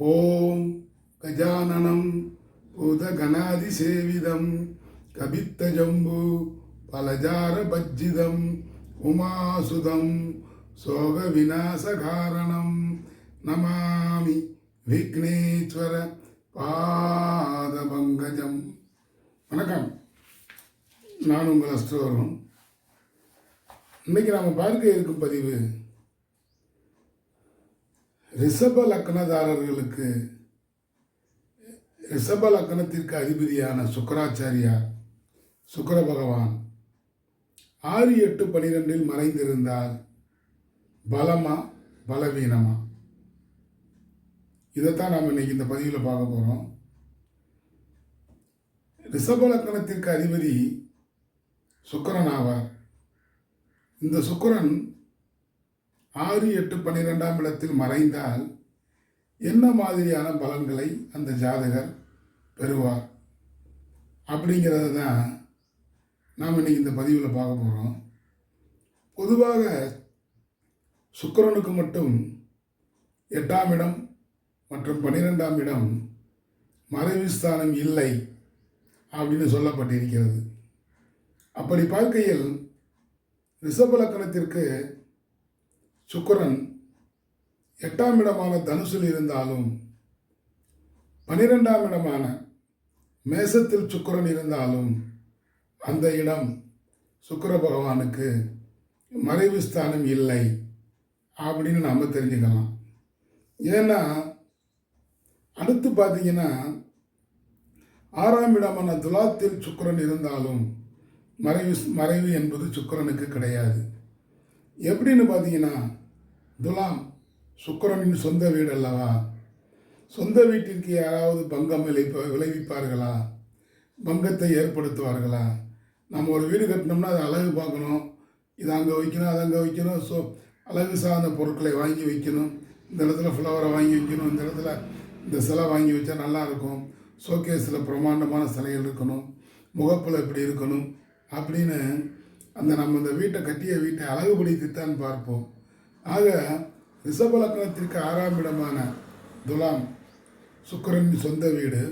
ஓம் கஜானனம் புத பூதகணாதிசேவிதம் கபித்தஜம்பு பலஜார பஜ்ஜிதம் உமாசுதம் சோக விநாசகாரணம் நமாமி விக்னேஸ்வர பாதபங்கஜம். வணக்கம். நான் உங்கள் அஸ்ட்ரோரும் இன்னைக்கு நாம் பார்க்க இருக்கும் பதிவு ரிஷப லக்னதாரர்களுக்கு ரிஷப லக்னத்திற்கு அதிபதியான சுக்கராச்சாரியார் சுக்கர பகவான் ஆறு எட்டு பனிரெண்டில் மறைந்திருந்தார். பலமா? பலவீனமா? இதைத்தான் நாம் இன்னைக்கு இந்த பதிவில் பார்க்க போகிறோம் ரிஷப லக்கணத்திற்கு அதிபதி சுக்கரன் ஆவார். இந்த சுக்கரன் ஆறு எட்டு பன்னிரெண்டாம் இடத்தில் மறைந்தால் என்ன மாதிரியான பலன்களை அந்த ஜாதகர் பெறுவார்? அப்படிங்கிறத தான் நாம் இன்றைக்கி இந்த பதிவில் பார்க்க போகிறோம் பொதுவாக சுக்கரனுக்கு மட்டும் எட்டாம் இடம் மற்றும் பன்னிரெண்டாம் இடம் மறைவு ஸ்தானம் இல்லை அப்படின்னு சொல்லப்பட்டிருக்கிறது. அப்படி பார்க்கையில் ரிஷபலக்கணத்திற்கு சுக்கிரன் எட்டாம் இடமான தனுசில் இருந்தாலும் பனிரெண்டாம் இடமான மேசத்தில் சுக்கிரன் இருந்தாலும் அந்த இடம் சுக்கர பகவானுக்கு மறைவு ஸ்தானம் இல்லை அப்படின்னு நம்ம தெரிஞ்சுக்கலாம். ஏன்னா அடுத்து பார்த்தீங்கன்னா ஆறாம் இடமான துலாத்தில் சுக்கிரன் இருந்தாலும் மறைவு மறைவு என்பது சுக்கிரனுக்கு கிடையாது. எப்படின்னு பார்த்தீங்கன்னா துலாம் சுக்கரனின் சொந்த வீடு அல்லவா? சொந்த வீட்டிற்கு யாராவது பங்கம் விளைப்ப விளைவிப்பார்களா? பங்கத்தை ஏற்படுத்துவார்களா? நம்ம ஒரு வீடு கட்டினோம்னா அதை அழகு பார்க்கணும். இதை அங்கே வைக்கணும் அதை அங்கே வைக்கணும். ஸோ அழகு சார்ந்த பொருட்களை வாங்கி வைக்கணும். இந்த இடத்துல ஃப்ளவரை வாங்கி வைக்கணும். இந்த இடத்துல இந்த சிலை வாங்கி வச்சா நல்லாயிருக்கும் ஷோகேஸில் பிரம்மாண்டமான சிலைகள் இருக்கணும். முகப்பில் இப்படி இருக்கணும். அப்படின்னு அந்த நம்ம இந்த வீட்டை கட்டிய வீட்டை அழகுபடுத்தித்தான் பார்ப்போம். ஆக ரிஷபலக்கணத்திற்கு ஆறாம் இடமான துலாம் சுக்கரன் சொந்த வீடு.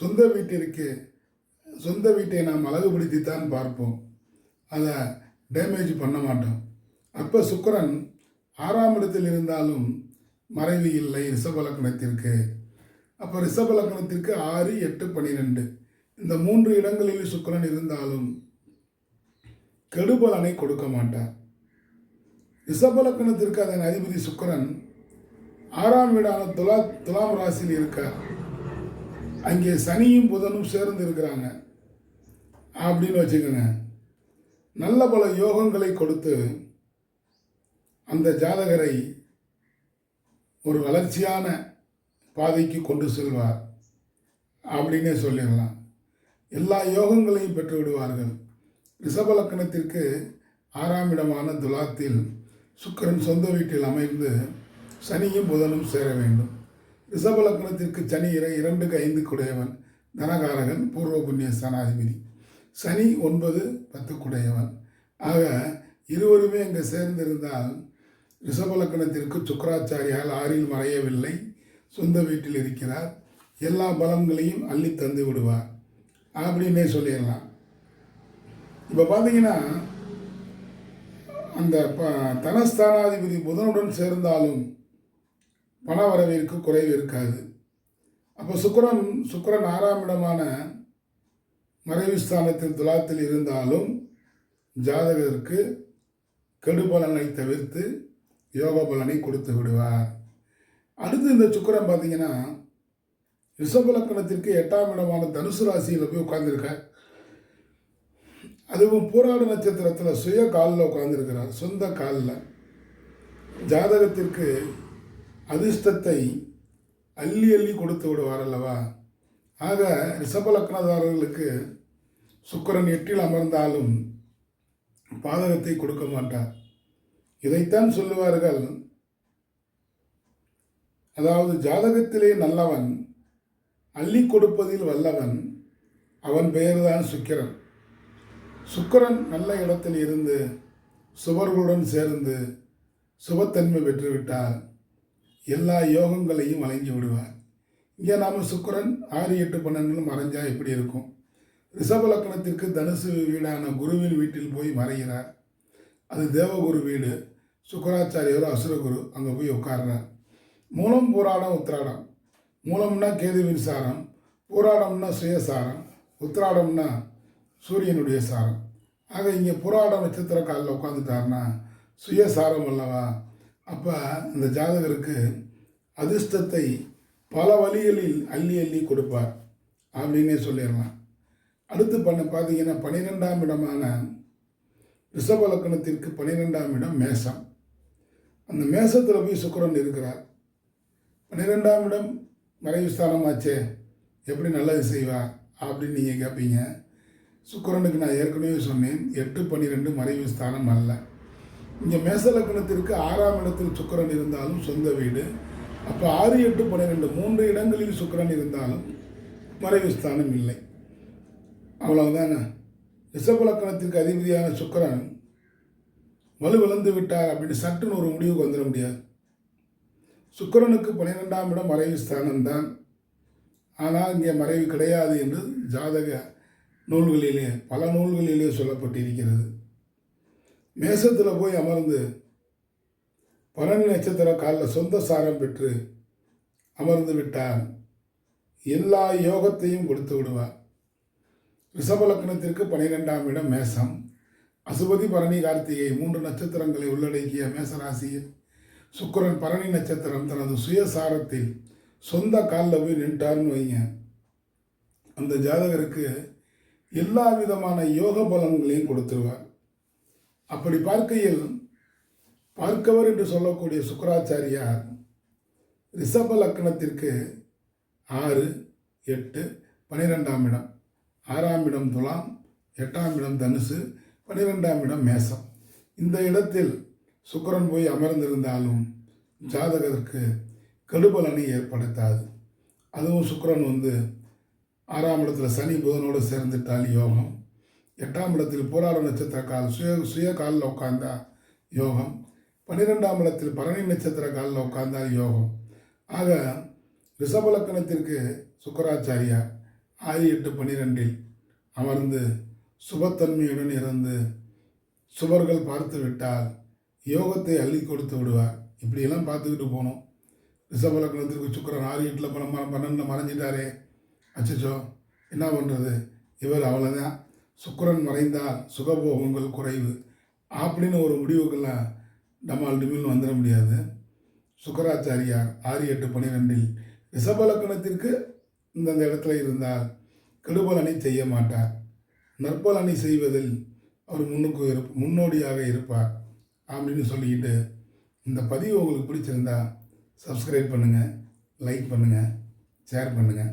சொந்த வீட்டிற்கு சொந்த வீட்டை நாம் அழகுபடுத்தித்தான் பார்ப்போம். அதை டேமேஜ் பண்ண மாட்டோம். அப்போ சுக்கரன் ஆறாம் இடத்தில் இருந்தாலும் மறைவு இல்லை ரிஷபலக்கணத்திற்கு அப்போ ரிஷபலக்கணத்திற்கு ஆறு எட்டு பன்னிரெண்டு இந்த மூன்று இடங்களில் சுக்கரன் இருந்தாலும் கெடுபலனை கொடுக்க மாட்டார். ரிஷபலக்கணத்திற்கு அதன் அதிபதி சுக்கரன் ஆறாம் வீடான துலா துலாம் ராசியில் இருக்கார். அங்கே சனியும் புதனும் சேர்ந்து இருக்கிறாங்க. அப்படின்னு வச்சுக்கோங்க. நல்ல பல யோகங்களை கொடுத்து அந்த ஜாதகரை ஒரு வளர்ச்சியான பாதைக்கு கொண்டு செல்வார். அப்படின்னே சொல்லிடலாம். எல்லா யோகங்களையும் பெற்று விடுவார்கள் ரிஷபலக்கணத்திற்கு ஆறாம் இடமான துலாத்தில் சுக்கிரன் சொந்த வீட்டில் அமைந்து சனியும் புதனும் சேர வேண்டும். ரிஷபலக்கணத்திற்கு சனி இறை இரண்டுக்கு ஐந்து குடையவன் தனகாரகன் பூர்வ புண்ணிய ஸ்தானாதிபதி சனி ஒன்பது பத்து குடையவன் ஆக இருவருமே அங்கே சேர்ந்திருந்தால் ரிஷபலக்கணத்திற்கு சுக்கராச்சாரியால் ஆறில் மறையவில்லை. சொந்த வீட்டில் இருக்கிறார். எல்லா பலன்களையும் அள்ளி தந்து விடுவார். அப்படின்னே சொல்லிடலாம். இப்போ பார்த்தீங்கன்னா அந்த ப தனஸ்தானாதிபதி புதனுடன் சேர்ந்தாலும் பண வரவிற்கு குறைவு இருக்காது. அப்போ சுக்கரன் சுக்கரன் ஆறாம் இடமான மறைவு ஸ்தானத்தில் துலாத்தில் இருந்தாலும் ஜாதகருக்கு கெடுபலனை தவிர்த்து யோக பலனை கொடுத்து விடுவார். அடுத்து இந்த சுக்கரன் பார்த்தீங்கன்னா ரிஷபலக்கணத்திற்கு எட்டாம் இடமான தனுசு ராசியில் போய் உட்கார்ந்துருக்கார். அதுவும் பூராட நட்சத்திரத்தில் சுய காலில் உட்கார்ந்துருக்கிறார். சொந்த காலில். ஜாதகத்திற்கு அதிர்ஷ்டத்தை அள்ளி அள்ளி கொடுத்து விடுவார் அல்லவா? ஆக ரிஷபலக்னதாரர்களுக்கு சுக்கரன் எட்டில் அமர்ந்தாலும் பாதகத்தை கொடுக்க மாட்டார். இதைத்தான் சொல்லுவார்கள். அதாவது ஜாதகத்திலே நல்லவன் அள்ளி கொடுப்பதில் வல்லவன் அவன் பெயர்தான் சுக்கிரன். சுக்கரன் நல்ல இடத்தில் இருந்து சுவர்களுடன் சேர்ந்து சுபத்தன்மை பெற்றுவிட்டால் எல்லா யோகங்களையும் வழங்கி விடுவார். இங்கே நாம் சுக்கரன் ஆறு எட்டு பன்னெண்டுல மறைஞ்சா எப்படி இருக்கும்? ரிஷப லக்னத்திற்கு தனுசு வீடான குருவின் வீட்டில் போய் மறைகிறார். அது தேவகுரு வீடு. சுக்கராச்சாரியர் அசுரகுரு அங்கே போய் உட்கார்றார். மூலம் பூராடம் உத்திராடம். மூலம்னா கேதுவின் சாரம் பூராடம்னா சுயசாரம் உத்திராடம்னா சூரியனுடைய சாரம். ஆக இங்கே புராட நட்சத்திர காலில் உட்காந்துட்டாருன்னா சுயசாரம் அல்லவா? அப்போ இந்த ஜாதகருக்கு அதிர்ஷ்டத்தை பல வழிகளில் அள்ளி அள்ளி கொடுப்பார் அப்படின்னே சொல்லிடலாம். அடுத்து பண்ண பார்த்தீங்கன்னா பன்னிரெண்டாம் இடமான ரிஷப லக்கணத்திற்கு பன்னிரெண்டாம் இடம் மேசம் அந்த மேசத்தில் போய் சுக்கிரன் இருக்கிறார். பன்னிரெண்டாம் இடம் மறைவு ஸ்தானமாச்சே எப்படி நல்லது செய்வார் அப்படின்னு நீங்கள் கேட்பீங்க சுக்கிரனுக்கு நான் ஏற்கனவே சொன்னேன் எட்டு பன்னிரெண்டு மறைவு ஸ்தானம் அல்ல. இங்கே மேசலக்கணத்திற்கு ஆறாம் இடத்தில் சுக்கிரன் இருந்தாலும் சொந்த வீடு. அப்போ ஆறு எட்டு பன்னிரெண்டு மூன்று இடங்களில் சுக்கரன் இருந்தாலும் மறைவு ஸ்தானம் இல்லை. அவ்வளவுதாங்க ரிஷபலக்கணத்திற்கு அதிபதியான சுக்கரன் வலுவிழந்து விட்டார் அப்படின்னு சட்டுன்னு ஒரு முடிவுக்கு வந்துட முடியாது. சுக்கரனுக்கு பன்னிரெண்டாம் இடம் மறைவு ஸ்தானம் தான் ஆனால் இங்கே மறைவு கிடையாது என்று ஜாதக நூல்களிலே பல நூல்களிலே சொல்லப்பட்டிருக்கிறது. மேசத்தில் போய் அமர்ந்து பரணி நட்சத்திர காலில் சொந்த சாரம் பெற்று அமர்ந்து விட்டால் எல்லா யோகத்தையும் கொடுத்து விடுவார் ரிஷப லக்னத்திற்கு பனிரெண்டாம் இடம் மேசம். அசுபதி பரணி கார்த்திகை மூன்று நட்சத்திரங்களை உள்ளடக்கிய மேசராசியில் சுக்கிரன் பரணி நட்சத்திரம் தனது சுயசாரத்தில் சொந்த காலில் போய் நின்றார்னு வைங்க. அந்த ஜாதகருக்கு எல்லா விதமான யோக பலன்களையும் கொடுத்துருவார். அப்படி பார்க்கையில் பார்க்கவர் என்று சொல்லக்கூடிய சுக்கராச்சாரியார் ரிஷப லக்கணத்திற்கு ஆறு எட்டு பனிரெண்டாம் இடம். ஆறாம் இடம் துலாம் எட்டாம் இடம் தனுசு பனிரெண்டாம் இடம் மேசம். இந்த இடத்தில் சுக்கரன் போய் அமர்ந்திருந்தாலும் ஜாதகருக்கு கெடுபலனை ஏற்படுத்தாது. அதுவும் சுக்கரன் வந்து ஆறாம் இடத்துல சனி புதனோடு சேர்ந்துட்டால் யோகம். எட்டாம் இடத்தில் போராட நட்சத்திர கால் சுய சுய காலில் உட்கார்ந்தா யோகம். பன்னிரெண்டாம் இடத்தில் பரணி நட்சத்திர காலில் உட்கார்ந்தால் யோகம். ஆக ரிஷபலக்கணத்திற்கு சுக்கராச்சாரியார் ஆறு எட்டு பன்னிரெண்டில் அமர்ந்து சுபத்தன்மையுடன் இருந்து சுவர்கள் பார்த்து விட்டால் யோகத்தை அள்ளி கொடுத்து விடுவார். இப்படியெல்லாம் பார்த்துக்கிட்டு போகணும் ரிஷபலக்கணத்திற்கு சுக்கரன் ஆறு எட்டில் பணம் பன்னெண்டில் மறைஞ்சிட்டாரே. அச்சச்சோ என்ன பண்ணுறது இவர் அவ்வளோதான் சுக்கரன் மறைந்தால் சுகபோகங்கள் குறைவு. அப்படின்னு ஒரு முடிவுக்கெல்லாம் டமால் டிமில்னு வந்துட முடியாது. சுக்கராச்சாரியார் ஆறு எட்டு பன்னிரெண்டில் ரிஷபலக்கணத்திற்கு இந்தந்த இடத்துல இருந்தால் கெடுபலனை செய்ய மாட்டார். நற்பலனை செய்வதில் அவர் முன்னுக்கு இரு முன்னோடியாக இருப்பார் அப்படின்னு சொல்லிக்கிட்டு இந்த பதிவு உங்களுக்கு பிடிச்சிருந்தா சப்ஸ்கிரைப் பண்ணுங்கள் லைக் பண்ணுங்கள் ஷேர் பண்ணுங்கள்